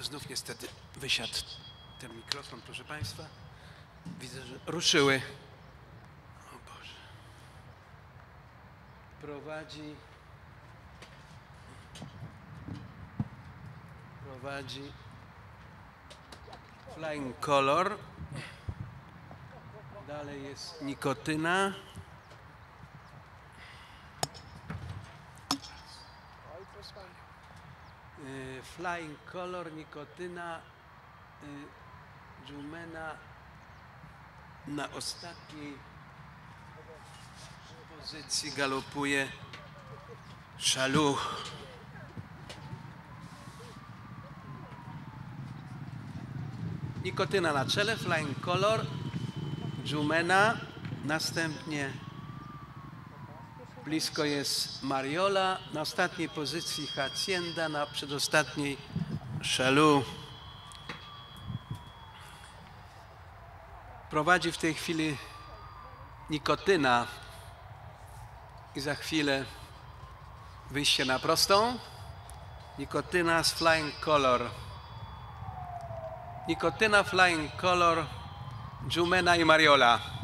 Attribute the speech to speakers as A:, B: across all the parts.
A: znów niestety wysiadł ten mikrofon, proszę Państwa. Widzę, że ruszyły. O Boże. Prowadzi. Prowadzi. Flying Color. Dalej jest nikotyna. Flying Color, nikotyna, y, Jumena na ostatniej pozycji galopuje Szalu. Nikotyna na czele, Flying Color, Jumena, następnie blisko jest Mariola, na ostatniej pozycji Hacienda, na przedostatniej Szalu. Prowadzi w tej chwili Nikotyna i za chwilę wyjście na prostą. Nikotyna z Flying Color. Nikotyna, Flying Color, Jumena i Mariola.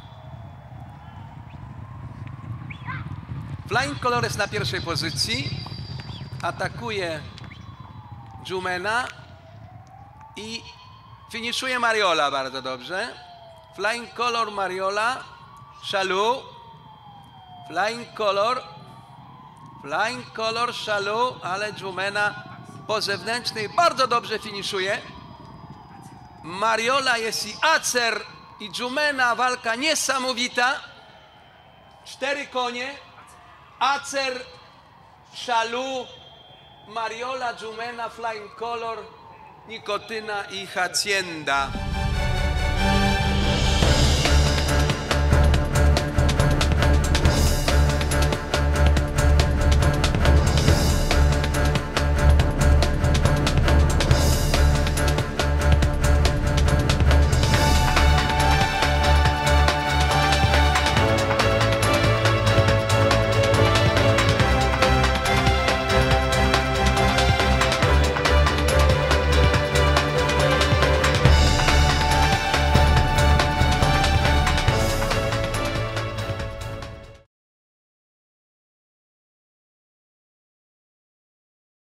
A: Flying Color jest na pierwszej pozycji. Atakuje Jumena i finiszuje Mariola bardzo dobrze. Flying Color Mariola, Szalu. Flying Color, Flying Color, Szalu, ale Jumena po zewnętrznej bardzo dobrze finiszuje. Mariola jest i Acer i Jumena, walka niesamowita. Cztery konie. Acer, Szalu, Mariola, Jumena, Flying Color, Nikotyna i Hacienda.